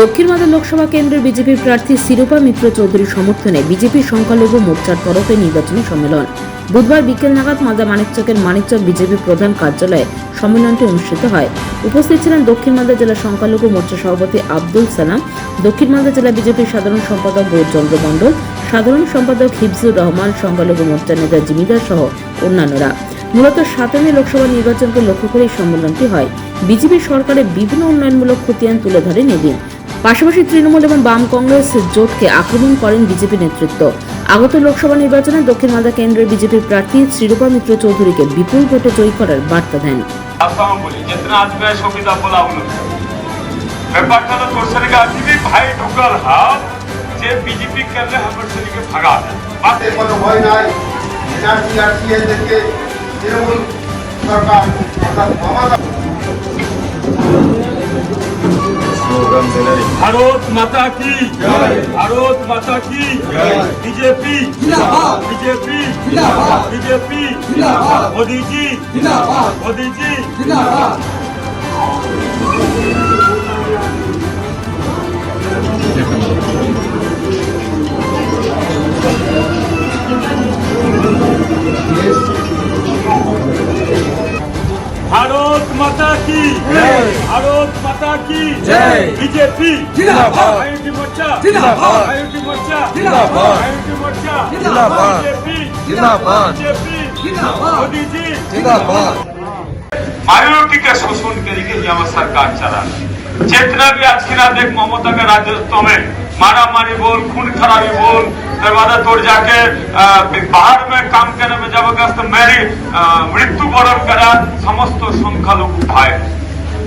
দক্ষিণ মালদা লোকসভা কেন্দ্রের বিজেপির প্রার্থী শিরোপা মিত্র চৌধুরীর সমর্থনে বিজেপি সংখ্যালঘু মোর্চার তরফে নির্বাচনী সম্মেলন। বুধবার বিকেল নাগাদ মালদা মানিকচকের মানিকচক বিজেপি প্রধান কার্যালয়ে সম্মেলনটি অনুষ্ঠিত হয়। উপস্থিত ছিলেন দক্ষিণ মালদা জেলা সংখ্যালঘু মোর্চা সভাপতি আব্দুল সালাম, দক্ষিণ মালদা জেলা বিজেপির সাধারণ সম্পাদক গৌরচন্দ্র মণ্ডল, সাধারণ সম্পাদক হিফজুর রহমান, সংখ্যালঘু মোর্চার নেতা জিমিদার সহ অন্যান্যরা। মূলত সাতান্ন লোকসভা নির্বাচনকে লক্ষ্য করে এই সম্মেলনটি হয়। বিজেপি সরকারের বিভিন্ন উন্নয়নমূলক খতিয়ান তুলে ধরেন এদিন। পাশাপাশি তৃণমূল এবং বাম কংগ্রেস জোটকে আক্রমণ করেন বিজেপি নেতৃত্ব। আগত লোকসভা নির্বাচনে দক্ষিণ মালদা কেন্দ্রের বিজেপির প্রার্থী শ্রীরূপা মিত্র চৌধুরীকে বিপুল ভোটে জয়ী করার বার্তা দেন সরকার ভারত মাতা কি? ভারত মাতা কি? BJP? BJP? BJP? Modi ji? Modi ji? Bharat Mata की जय बीजेपी जिंदाबाद आईटी मोर्चा जिंदाबाद आईटी मोर्चा जिंदाबाद आईटी मोर्चा जिंदाबाद बीजेपी जिंदाबाद बीजेपी जिंदाबाद मोदी जी जिंदाबाद आईओटी का शोषण करके सरकार चला जितना भी आज की रात ममता का राजस्व में मारा मारी बोल खून खराबी बोल दरवाज़ा तोड़ जाके बाहर में काम करने में ज़बरदस्त मेरी मृत्यु बरण करा समस्त संख्या लोग भाई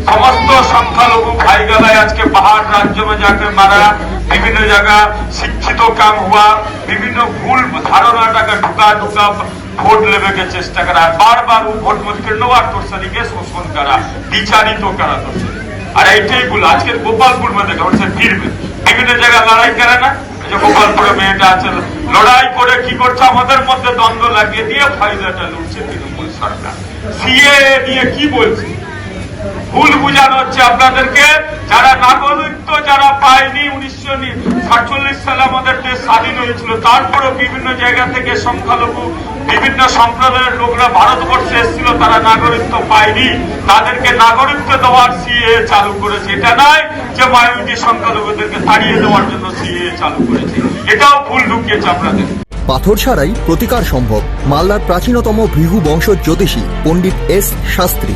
সমস্ত সংখ্যালঘু भाई गलाय आज के बाहर राज्य में जाके मारा বিভিন্ন জায়গা শিক্ষিত কাম हुआ বিভিন্ন ভুল ধারণাটাকে ঢুকা ঢুকা ভোট लेवे के চেষ্টা করা বার বার ও ভোট মত কিরণবার তোর শরীরকে শোষণ করা বিচারিত করা তোর শরীর। আর এইটাই ভুল আজকের গোপালপুর মধ্যে ঘটছে ফিরবে বিভিন্ন জায়গায় লড়াই করে না এই যে গোপালপুরে মেয়েটা আছে লড়াই করে কি করছে আমাদের মধ্যে দ্বন্দ্ব লাগিয়ে দিয়ে ফায়দাটা লুটছে তৃণমূল সরকার সিএ নিয়ে কি বলছে ভুল বুঝানো হচ্ছে আপনাদেরকে। যারা নাগরিকত্ব যারা পায়নি, উনিশশো সাতচল্লিশ সালে আমাদের দেশ স্বাধীন হয়েছিল। তারপরেও বিভিন্ন জায়গা থেকে সংখ্যালঘু, বিভিন্ন সম্প্রদায়ের লোকরা ভারতবর্ষে এসেছিল, তারা নাগরিকত্ব পায়নি। তাদেরকে নাগরিকত্ব দেওয়ার সিএ চালু করেছে। এটা নয় যে মাইনরিটি সংখ্যালঘুদেরকে তাড়িয়ে দেওয়ার জন্য সিএ চালু করেছে। এটাও ভুল ঢুকিয়েছে আপনাদের। পাথর ছাড়াই প্রতিকার সম্ভব। মালদার প্রাচীনতম ভৃহু বংশ জ্যোতিষী পণ্ডিত এস শাস্ত্রী।